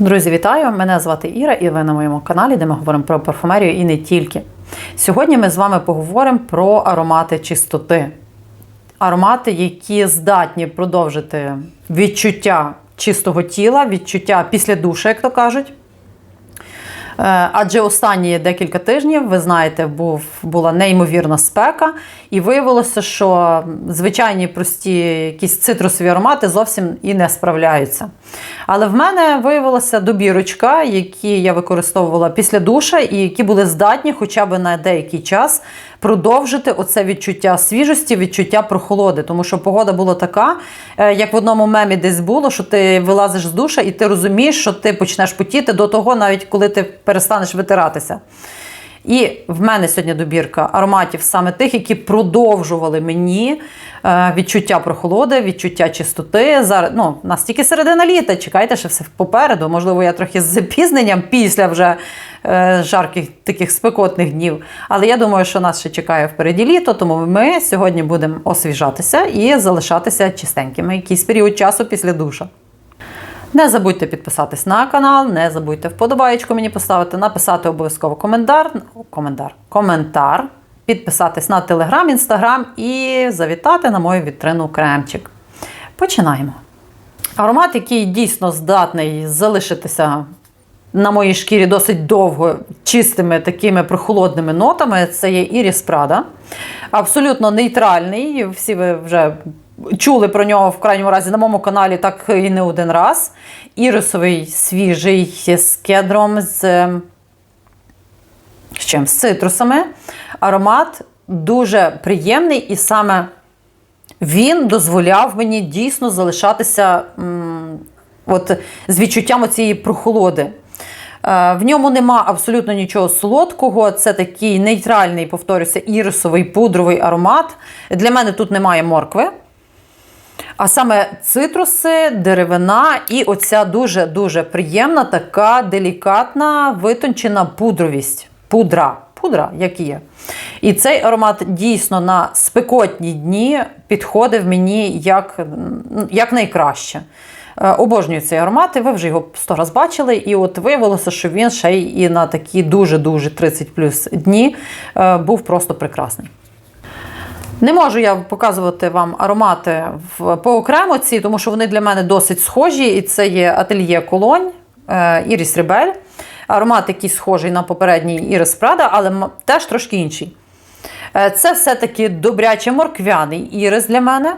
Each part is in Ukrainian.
Друзі, вітаю! Мене звати Іра, і ви на моєму каналі, де ми говоримо про парфумерію і не тільки. Сьогодні ми з вами поговоримо про аромати чистоти. Аромати, які здатні продовжити відчуття чистого тіла, відчуття після душа, як то кажуть. Е, Адже останні декілька тижнів, ви знаєте, був, була неймовірна спека, і виявилося, що звичайні прості якісь цитрусові аромати зовсім і не справляються. Але в мене виявилася добірочка, які я використовувала після душа, і які були здатні хоча б на деякий час продовжити оце відчуття свіжості, відчуття прохолоди. Тому що погода була така, е, як в одному мемі десь було, що ти вилазиш з душа і ти розумієш, що ти почнеш потіти до того, навіть коли ти перестанеш витиратися. І в мене сьогодні добірка ароматів саме тих, які продовжували мені е, відчуття прохолоди, відчуття чистоти. Зараз ну, у нас тільки середина літа. Чекайте, що все попереду. Можливо, я трохи з запізненням після вже е, жарких таких спекотних днів. Але я думаю, що нас ще чекає впереді літо, тому ми сьогодні будемо освіжатися і залишатися чистенькими якийсь період часу після душа. Не забудьте підписатись на канал, не забудьте вподобаєчку мені поставити, написати обов'язково коментар, коментар, коментар, підписатись на телеграм, інстаграм і завітати на мою вітрину кремчик. Починаємо. Аромат, який дійсно здатний залишитися на моїй шкірі досить довго чистими такими прохолодними нотами, це є Іріс Прада. Абсолютно нейтральний. Всі ви вже чули про нього в крайньому разі на моєму каналі, так і не один раз. Ірисовий свіжий з кедром, з, з чим? З цитрусами. Аромат дуже приємний, і саме він дозволяв мені дійсно залишатися м, от, з відчуттям цієї прохолоди. Е, В ньому нема абсолютно нічого солодкого. Це такий нейтральний, повторюся, ірисовий пудровий аромат. Для мене тут немає моркви. А саме цитруси, деревина і оця дуже-дуже приємна, така делікатна, витончена пудровість. Пудра. Пудра, як є. І цей аромат дійсно на спекотні дні підходив мені як, як найкраще. Е, Обожнюю цей аромат, і ви вже його сто раз бачили. І от виявилося, що він ще й на такі дуже-дуже 30 плюс дні е, був просто прекрасний. Не можу я показувати вам аромати в, по окремоці, тому що вони для мене досить схожі. І це є ательє Колонь, е, Іріс Ребель. Аромат, який схожий на попередній Ірис Прада, але теж трошки інший. Е, Це все-таки добряче морквяний ірис для мене.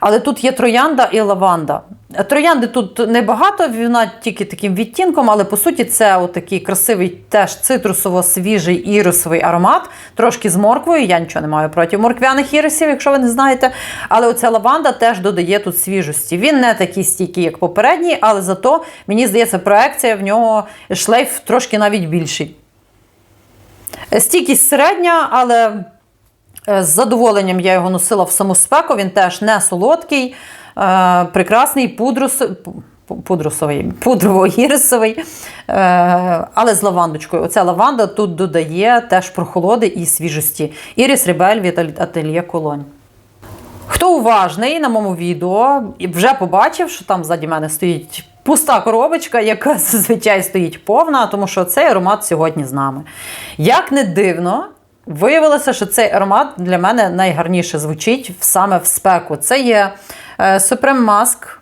Але тут є троянда і лаванда. Троянди тут небагато, вона тільки таким відтінком, але по суті це отакий красивий теж цитрусово-свіжий ірисовий аромат, трошки з морквою. Я нічого не маю проти морквяних ірисів, якщо ви не знаєте. Але оця лаванда теж додає тут свіжості. Він не такий стійкий, як попередній, але зато, мені здається, проекція в нього шлейф трошки навіть більший. Стійкість середня, але Е, З задоволенням я його носила в саму спеку, він теж не солодкий, прекрасний пудрус, пудрусовий, пудрово-ірисовий, е, але з лавандочкою. Оця лаванда тут додає теж прохолоди і свіжості. Іріс Ребель від Ательє Колонь. Хто уважний на моєму відео вже побачив, що там ззаді мене стоїть пуста коробочка, яка зазвичай стоїть повна, тому що цей аромат сьогодні з нами. Як не дивно, виявилося, що цей аромат для мене найгарніше звучить саме в спеку. Це є е, Supreme Mask.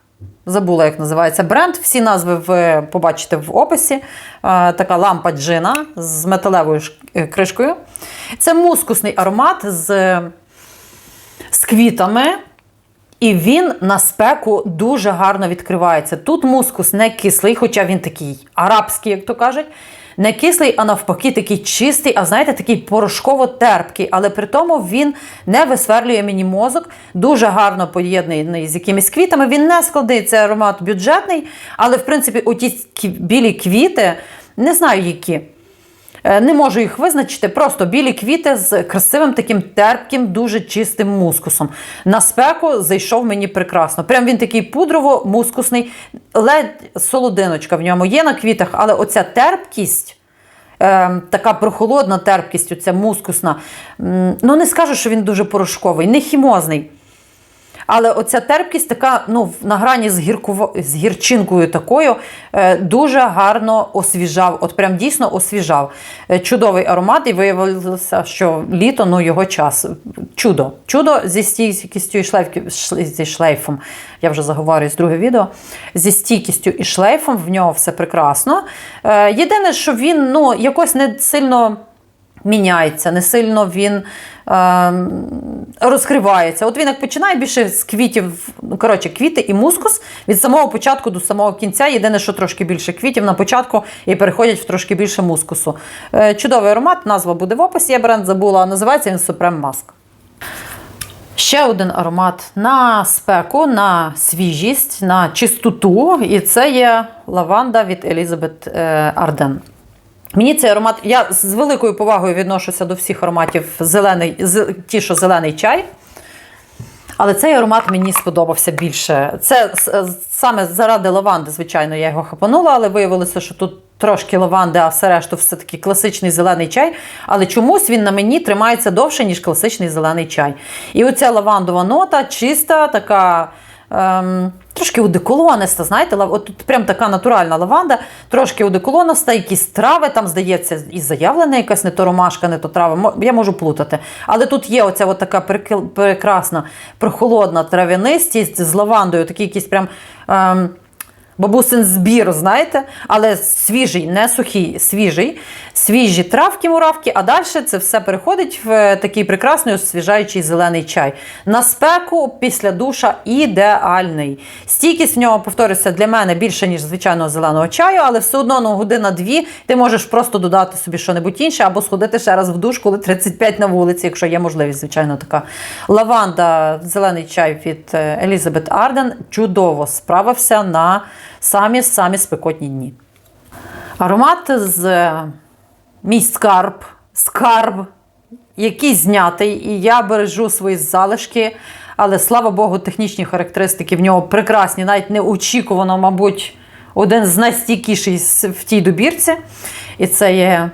Забула, як називається бренд. Всі назви ви побачите в описі. Е, Така лампа джина з металевою е, кришкою. Це мускусний аромат з з квітами. І він на спеку дуже гарно відкривається. Тут мускус не кислий, хоча він такий арабський, як то кажуть. Не кислий, а навпаки, такий чистий, а знаєте, такий порошково-терпкий. Але при тому він не висверлює мені мозок, дуже гарно поєднаний з якимись квітами. Він не складний, це аромат бюджетний, але в принципі, оті білі квіти, не знаю які. Е, Не можу їх визначити, просто білі квіти з красивим таким терпким, дуже чистим мускусом. На спеку зайшов мені прекрасно. Прям він такий пудрово-мускусний, ледь солодиночка в ньому є на квітах, але оця терпкість. е, Така прохолодна терпкість, оця мускусна. Ну, не скажу, що він дуже порошковий, не хімозний. Але оця терпкість така, ну, на грані з, гіркува... з гірчинкою такою, е, дуже гарно освіжав. От прям дійсно освіжав. Е, чудовий аромат, і виявилося, що літо ну, його час. Чудо. Чудо зі стійкістю і шлейф... зі шлейфом. Я вже заговорююсь друге відео. Зі стійкістю і шлейфом в нього все прекрасно. Е, єдине, що він ну, якось не сильно міняється, не сильно він е, розкривається. От він як починає більше з квітів, ну, коротше, квіти і мускус від самого початку до самого кінця. Єдине, що трошки більше квітів на початку і переходять в трошки більше мускусу. Е, чудовий аромат, назва буде в описі. Я бренд забула, називається він Supreme Mask. Ще один аромат на спеку, на свіжість, на чистоту. І це є лаванда від Елізабет е, Арден. Мені цей аромат, я з великою повагою відношуся до всіх ароматів зелений, ті, що зелений чай. Але цей аромат мені сподобався більше. Це саме заради лаванди, звичайно, я його хапанула, але виявилося, що тут трошки лаванди, а все решту все-таки класичний зелений чай. Але чомусь він на мені тримається довше, ніж класичний зелений чай. І оця лавандова нота чиста, така. Ем, трошки одеколониста, знаєте, лав- от тут прям така натуральна лаванда, трошки одеколониста, якісь трави, там, здається, і заявлена якась не то ромашка, не то трава. Я можу плутати. Але тут є оця от така прекрасна, прохолодна трав'янистість з лавандою, такий якийсь прям. Ем, Бабусин збір, знаєте, але свіжий, не сухий, свіжий, свіжі травки, муравки, а далі це все переходить в е, такий прекрасний освіжаючий зелений чай. На спеку після душа ідеальний. Стійкість в нього, повторюся, для мене більше, ніж звичайного зеленого чаю, але все одно ну, година-дві ти можеш просто додати собі щось інше, або сходити ще раз в душ, коли 35 на вулиці, якщо є можливість, звичайно, така. Лаванда, зелений чай від е, Елізабет Арден чудово справився на самі самі спекотні дні. Аромат з мій скарб, скарб, який знятий, і я бережу свої залишки. Але слава Богу, технічні характеристики в нього прекрасні, навіть неочікувано, мабуть, один з найстійкіших в тій добірці. І це є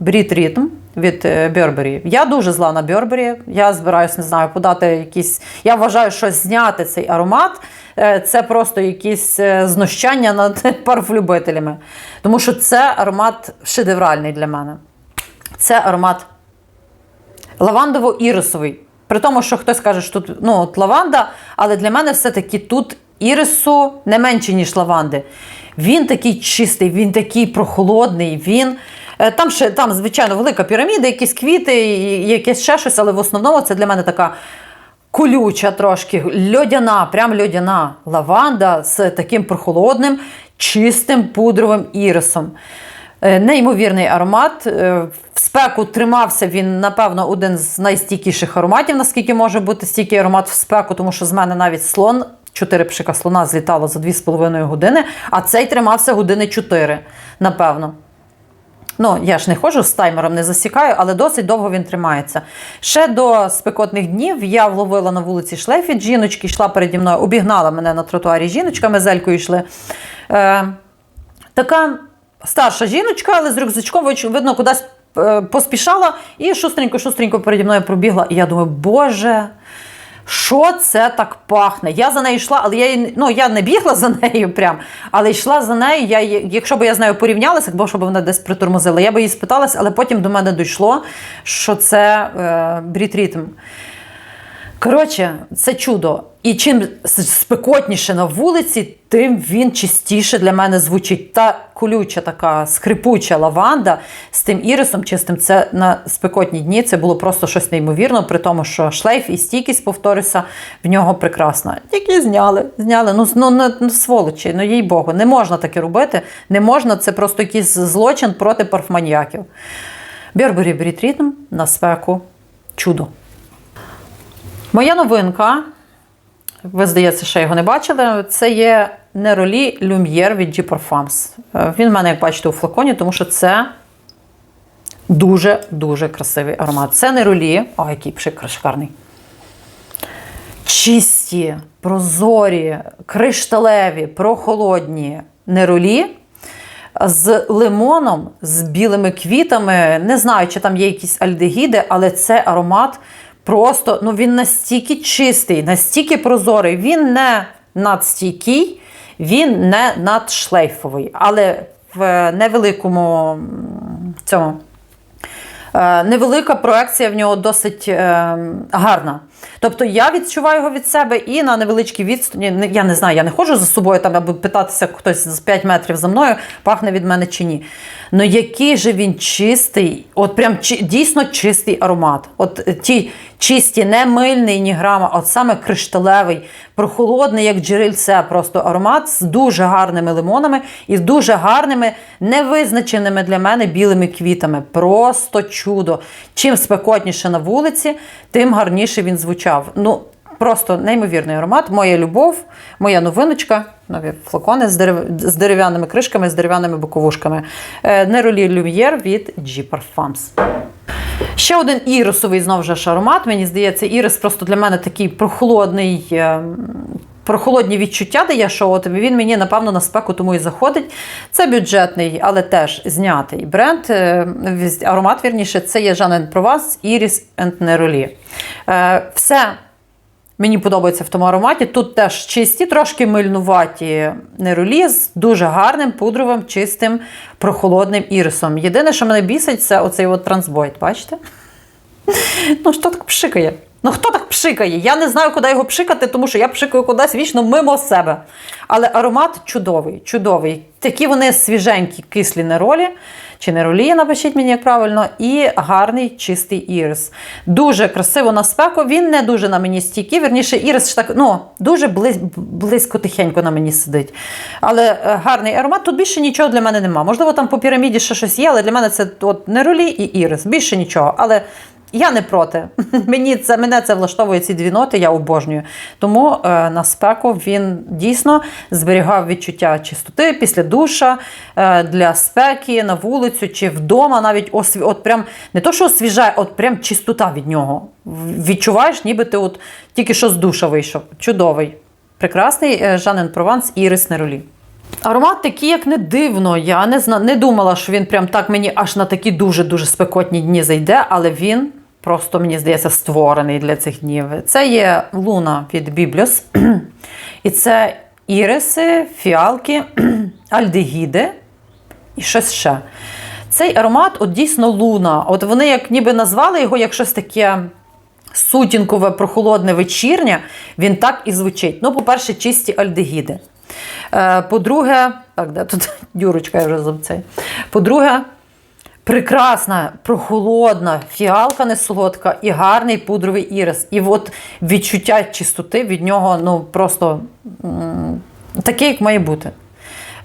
Брід Ритм від е, Я дуже зла на Burberry. Я збираюсь, не знаю, подати якісь. Я вважаю, що зняти цей аромат е, це просто якісь е, знущання над парфлюбителями. Тому що це аромат шедевральний для мене. Це аромат лавандово-ірисовий. При тому, що хтось каже, що тут ну, от лаванда, але для мене все-таки тут ірису не менше, ніж лаванди. Він такий чистий, він такий прохолодний, він. Е, Там, ще, там, звичайно, велика піраміда, якісь квіти, якесь ще щось, але в основному це для мене така колюча трошки, льодяна, прям льодяна лаванда з таким прохолодним, чистим пудровим ірисом. Е, Неймовірний аромат. Е, В спеку тримався він, напевно, один з найстійкіших ароматів, наскільки може бути стійкий аромат в спеку, тому що з мене навіть слон, 4 пшика слона злітало за 2,5 години, а цей тримався години 4, напевно. Ну, я ж не ходжу з таймером, не засікаю, але досить довго він тримається. Ще до спекотних днів я вловила на вулиці шлейф жіночки, йшла переді мною, обігнала мене на тротуарі жіночка, ми йшли. Е, така старша жіночка, але з рюкзачком, видно, кудись е, поспішала і шустренько-шустренько переді мною пробігла. І я думаю, боже. Що це так пахне? Я за нею йшла, але я ну, я не бігла за нею прям, але йшла за нею. Я, якщо б я з нею порівнялася, або щоб вона десь притормозила, я б її спиталася, але потім до мене дійшло, що це е, брітритм. Коротше, це чудо. І чим спекотніше на вулиці, тим він чистіше для мене звучить. Та колюча така скрипуча лаванда з тим ірисом чистим. Це на спекотні дні. Це було просто щось неймовірно, при тому, що шлейф і стійкість, повторюся, в нього прекрасна. Тільки зняли. Зняли. Ну, ну, ну, ну сволочі, ну їй Богу, не можна таке робити. Не можна, це просто якийсь злочин проти парфманіяків. Бербері Брітрітм на спеку. Чудо. Моя новинка, ви, здається, ще його не бачили. Це є Неролі Люм'єр від G Parfums. Е, Він в мене, як бачите, у флаконі, тому що це дуже-дуже красивий аромат. Це Неролі. О, який пшик шикарний. Чисті, прозорі, кришталеві, прохолодні неролі з лимоном, з білими квітами. Не знаю, чи там є якісь альдегіди, але це аромат просто ну він настільки чистий, настільки прозорий. Він не надстійкий, він не надшлейфовий, але в невеликому цьому. Е, Невелика проекція в нього досить е, гарна. Тобто я відчуваю його від себе і на невеличкій відстані. Я не знаю, я не ходжу за собою там, аби питатися хтось з 5 метрів за мною, пахне від мене чи ні. Ну який же він чистий, от прям дійсно чистий аромат. От е, ті чисті, не мильний ні грама, от саме кришталевий, прохолодний, як джерельце, просто аромат з дуже гарними лимонами і з дуже гарними, невизначеними для мене білими квітами. Просто чудо. Чим спекотніше на вулиці, тим гарніше він звучав. Ну, просто неймовірний аромат. Моя любов, моя новиночка. Нові флакони з, дерев... з дерев'яними кришками, з дерев'яними боковушками. Е, Неролі Люм'єр від G Parfums. Ще один ірисовий знову ж аромат. Мені здається, ірис просто для мене такий прохолодний. е, Прохолодні відчуття дає, що от він мені, напевно, на спеку тому і заходить. Це бюджетний, але теж знятий бренд. е, Аромат, вірніше, це є Iris and Neroli. Е, Все Мені подобається в тому ароматі. Тут теж чисті, трошки мильнуваті неролі з дуже гарним пудровим, чистим, прохолодним ірисом. Єдине, що мене бісить, це оцей от трансбойт. Бачите? Ну, що так пшикає? Ну хто так пшикає? Я не знаю, куди його пшикати, тому що я пшикаю кудись вічно мимо себе. Але аромат чудовий, чудовий. Такі вони свіженькі, кислі неролі, чи неролі, напишіть мені як правильно, і гарний чистий ірис. Дуже красиво на спеку. Він не дуже на мені стійкий. Вірніше, ірис так, ну, дуже близь, близько тихенько на мені сидить. Але е, гарний аромат. Тут більше нічого для мене нема. Можливо, там по піраміді ще щось є, але для мене це от неролі і ірис. Більше нічого. Але я не проти. Мені це, мене це влаштовує ці дві ноти, я обожнюю. Тому е, на спеку він дійсно зберігав відчуття чистоти після душа е, для спеки на вулицю чи вдома. Навіть осві... от прям не то, що освіжає, от прям чистота від нього. Відчуваєш, ніби ти от тільки що з душа вийшов. Чудовий. Прекрасний е, Жанен Прованс Ірис Неролі. Аромат такий, як не дивно. Я не зна... не думала, що він прям так мені аж на такі дуже-дуже спекотні дні зайде, але він просто, мені здається, створений для цих днів. Це є луна від Бібліос. І це іриси, фіалки, альдегіди і щось ще. Цей аромат, от дійсно луна. От вони як ніби назвали його як щось таке сутінкове, прохолодне вечірнє, він так і звучить. Ну, по-перше, чисті альдегіди. Е, По-друге, так, де тут дюрочка я вже забув цей. По-друге, прекрасна, прохолодна фіалка не солодка і гарний пудровий ірис. І от відчуття чистоти від нього ну просто таке, як має бути.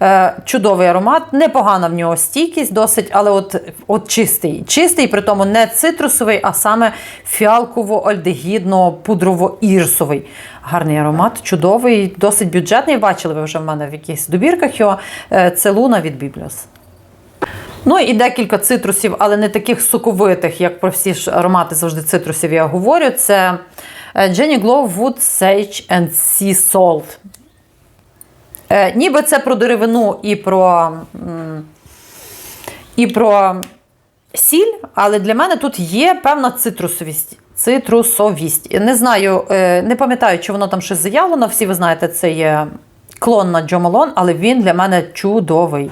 Е, Чудовий аромат, непогана в нього стійкість досить, але от, от чистий. Чистий, при тому не цитрусовий, а саме фіалково-альдегідно-пудрово-ірсовий. Гарний аромат, чудовий, досить бюджетний. Бачили ви вже в мене в якихось добірках його. Е, Це луна від Бібліос. Ну і декілька цитрусів, але не таких соковитих, як про всі ж аромати завжди цитрусів я говорю. Це е, Jenny Glow Wood Sage and Sea Salt. Е, ніби це про деревину і про, і про сіль, але для мене тут є певна цитрусовість. Цитрусовість. Не знаю, е, не пам'ятаю, чи воно там щось заявлено. Всі ви знаєте, це є клон на Джо Малон, але він для мене чудовий.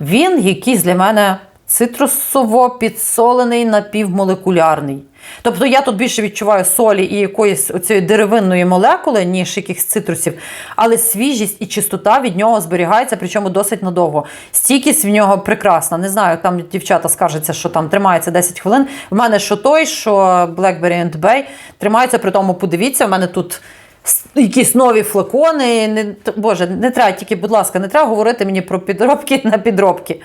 Він якийсь для мене цитрусово підсолений напівмолекулярний. Тобто я тут більше відчуваю солі і якоїсь оцієї деревинної молекули, ніж якихось цитрусів, але свіжість і чистота від нього зберігається, причому досить надовго. Стійкість в нього прекрасна. Не знаю, там дівчата скаржаться, що там тримається 10 хвилин. В мене що той, що Blackberry and Bay тримається, при тому подивіться, в мене тут. С- Якісь нові флакони. Не, Боже, не треба тільки, будь ласка, не треба говорити мені про підробки на підробки.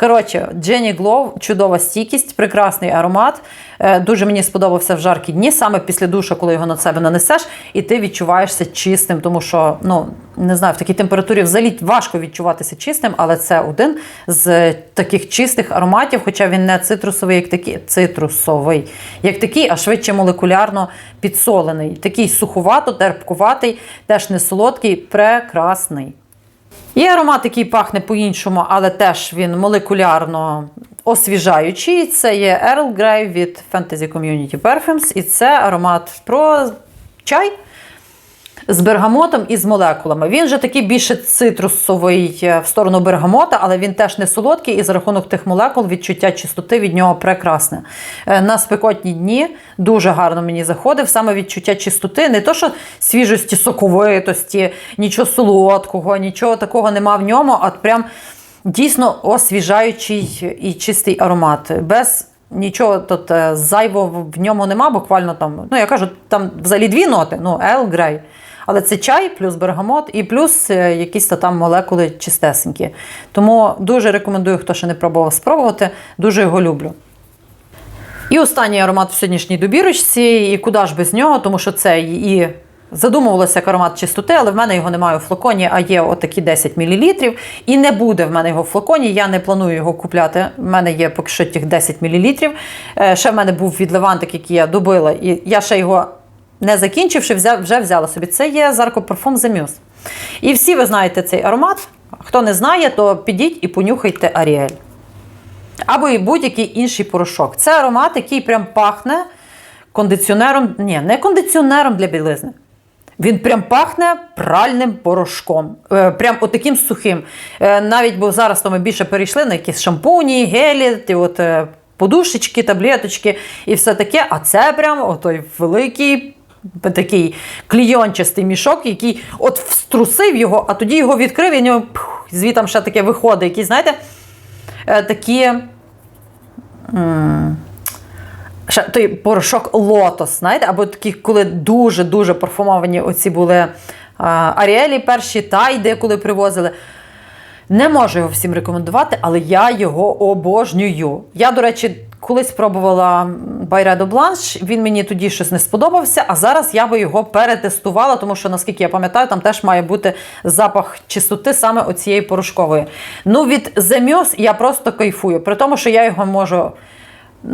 Коротше, Jenny Glow, чудова стійкість, прекрасний аромат. Е, Дуже мені сподобався в жаркі дні, саме після душа, коли його на себе нанесеш, і ти відчуваєшся чистим, тому що, ну, не знаю, в такій температурі взагалі важко відчуватися чистим, але це один з таких чистих ароматів, хоча він не цитрусовий, як такий, цитрусовий, як такий, а швидше молекулярно підсолений. Такий суховато, терпкуватий, теж не солодкий, прекрасний. Є аромат, який пахне по-іншому, але теж він молекулярно освіжаючий. Це є Earl Grey від Fantasy Community Perfumes. І це аромат про чай з бергамотом і з молекулами. Він же такий більше цитрусовий е, в сторону бергамота, але він теж не солодкий, і за рахунок тих молекул відчуття чистоти від нього прекрасне. Е, На спекотні дні дуже гарно мені заходив саме відчуття чистоти, не то, що свіжості, соковитості, нічого солодкого, нічого такого нема в ньому, а прям дійсно освіжаючий і чистий аромат. Без Нічого тут е, зайвого в ньому нема, буквально там, ну я кажу, там взагалі дві ноти, ну, Earl Grey. Але це чай, плюс бергамот і плюс е, якісь там молекули чистесенькі. Тому дуже рекомендую, хто ще не пробував спробувати. Дуже його люблю. І останній аромат в сьогоднішній добірочці, і куди ж без нього, тому що це і задумувалося як аромат чистоти, але в мене його немає у флаконі, а є отакі 10 мл. І не буде в мене його в флаконі. Я не планую його купляти. В мене є поки що тих 10 мл. Ще в мене був від Левантик, який я добила, і я ще його не закінчивши, вже взяла собі. Це є Зарко Парфум The. І всі ви знаєте цей аромат. Хто не знає, то підіть і понюхайте Аріель. Або і будь-який інший порошок. Це аромат, який прям пахне кондиціонером. Ні, не кондиціонером для білизни. Він прям пахне пральним порошком. Е, прям отаким сухим. Е, навіть бо зараз то ми більше перейшли на якісь шампуні, гелі, ті от, е, подушечки, таблеточки і все таке. А це прям отой великий. Такий клійончастий мішок, який от вструсив його, а тоді його відкрив, і в нього пух, ще таке виходить. Якісь, знаєте, е, такі. Ще той порошок лотос, знаєте, або такі, коли дуже-дуже парфумовані оці були Аріелі перші, тайди, коли привозили. Не можу його всім рекомендувати, але я його обожнюю. Я, до речі, колись пробувала Байредо Бланш, він мені тоді щось не сподобався, а зараз я би його перетестувала, тому що, наскільки я пам'ятаю, там теж має бути запах чистоти саме оцієї порошкової. Ну, від The я просто кайфую, при тому, що я його можу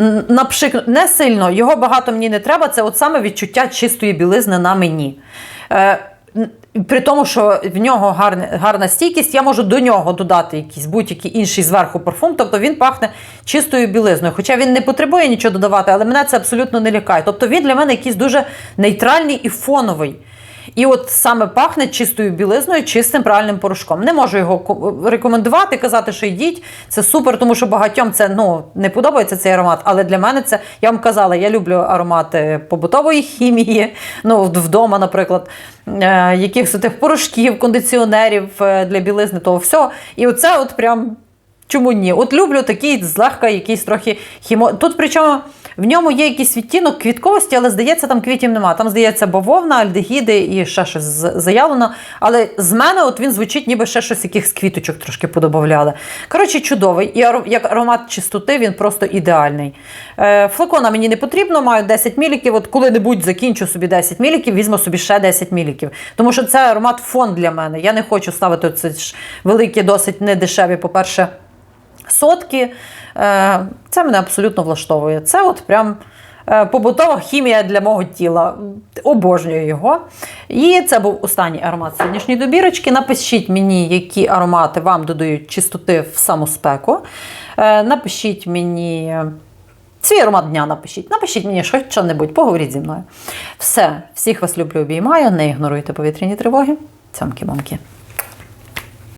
н- напшикнути. Не сильно, його багато мені не треба, це от саме відчуття чистої білизни на мені. Е, при тому, що в нього гарна, гарна стійкість, я можу до нього додати якийсь будь-який інший зверху парфум, тобто він пахне чистою білизною. Хоча він не потребує нічого додавати, але мене це абсолютно не лякає. Тобто він для мене якийсь дуже нейтральний і фоновий. І от саме пахне чистою білизною, чистим правильним порошком. Не можу його ко- рекомендувати, казати, що йдіть. Це супер, тому що багатьом це ну, не подобається цей аромат. Але для мене це, я вам казала, я люблю аромати побутової хімії, ну, вдома, наприклад, е, якихось тих порошків, кондиціонерів е, для білизни, того всього. І оце от прям. Чому ні? От люблю такий злегка якийсь трохи хімо. Тут причому в ньому є якийсь відтінок квітковості, але здається, там квітів нема. Там здається бавовна, альдегіди і ще щось заявлено. Але з мене от він звучить, ніби ще щось якихось квіточок трошки подобавляли. Коротше, чудовий. І як аромат чистоти він просто ідеальний. Е, флакона мені не потрібно, маю 10 міліків. От коли-небудь закінчу собі 10 міліків, візьму собі ще 10 міліків. Тому що це аромат фон для мене. Я не хочу ставити це великі, досить недешеві, по-перше сотки. Е, Це мене абсолютно влаштовує. Це от прям е, побутова хімія для мого тіла. Обожнюю його. І це був останній аромат сьогоднішньої добірочки. Напишіть мені, які аромати вам додають чистоти в саму спеку. Е, Напишіть мені. Свій аромат дня напишіть. Напишіть мені що-небудь, поговоріть зі мною. Все, всіх вас люблю, обіймаю. Не ігноруйте повітряні тривоги. Цьомки-момки.